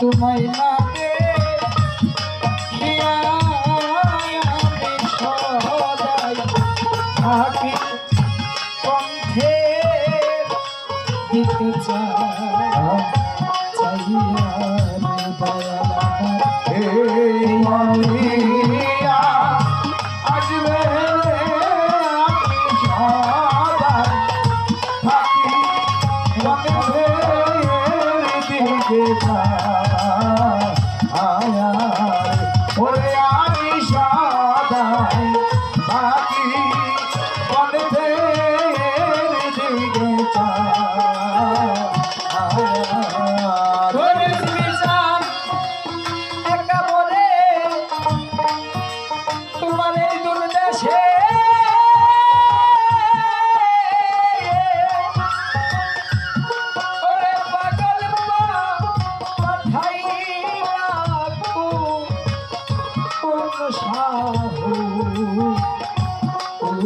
তোমায়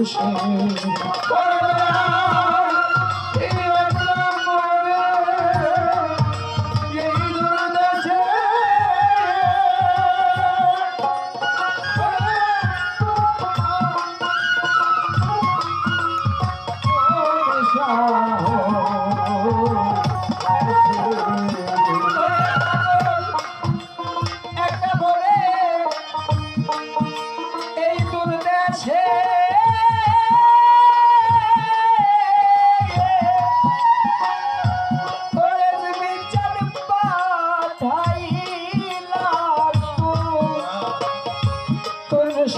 do chão.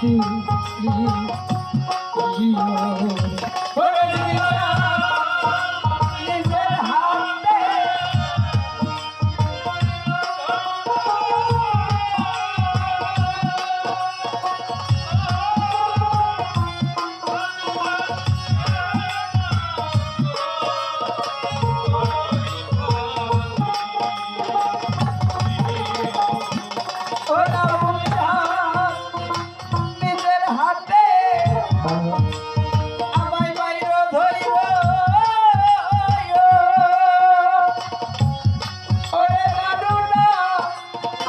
Thank you.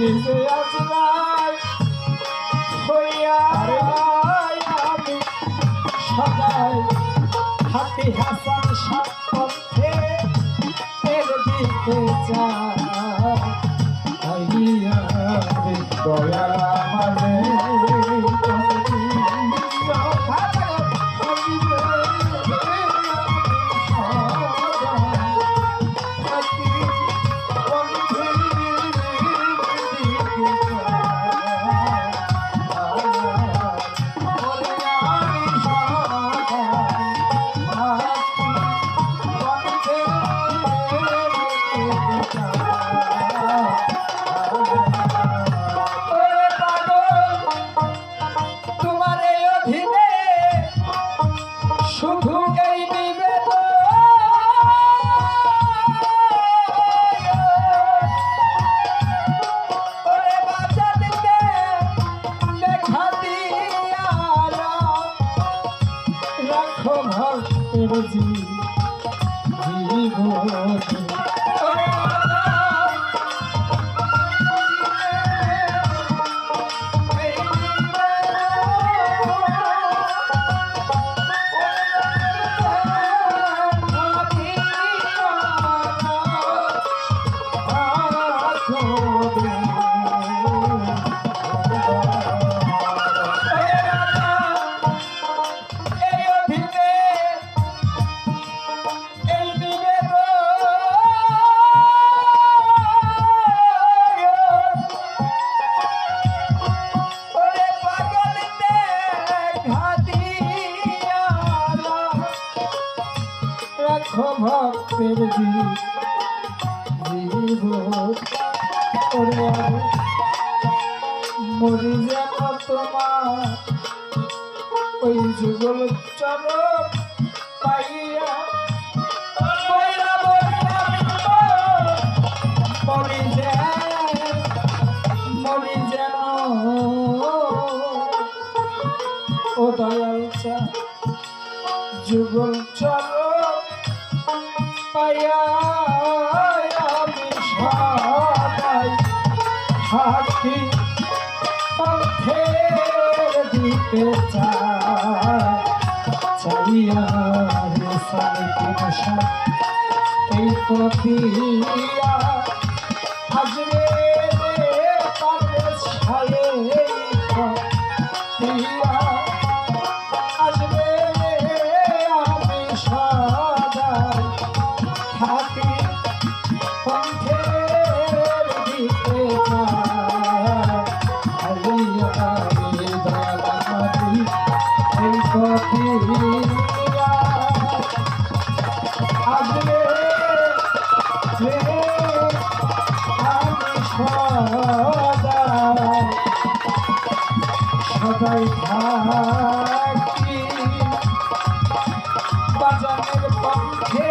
নিজে আসলাই হইয়া আমি সবাই হাতি হাসান সব পথে এর দিকে যা হইয়া দয়া। বুঝি জীবন ভক্তের জীব মরি যেন তোমার। ওই যুগল চরণ পাইয়া মরি যেন। মরি যেন। ও দয়াল যুগল চরণ পাইয়া আমি সবাই থাকি দিকে চাই। চাইয়া এই পতিয়া আজরে পারে ছায়ে পতিয়া সদাই থাকি বাজানের পক্ষে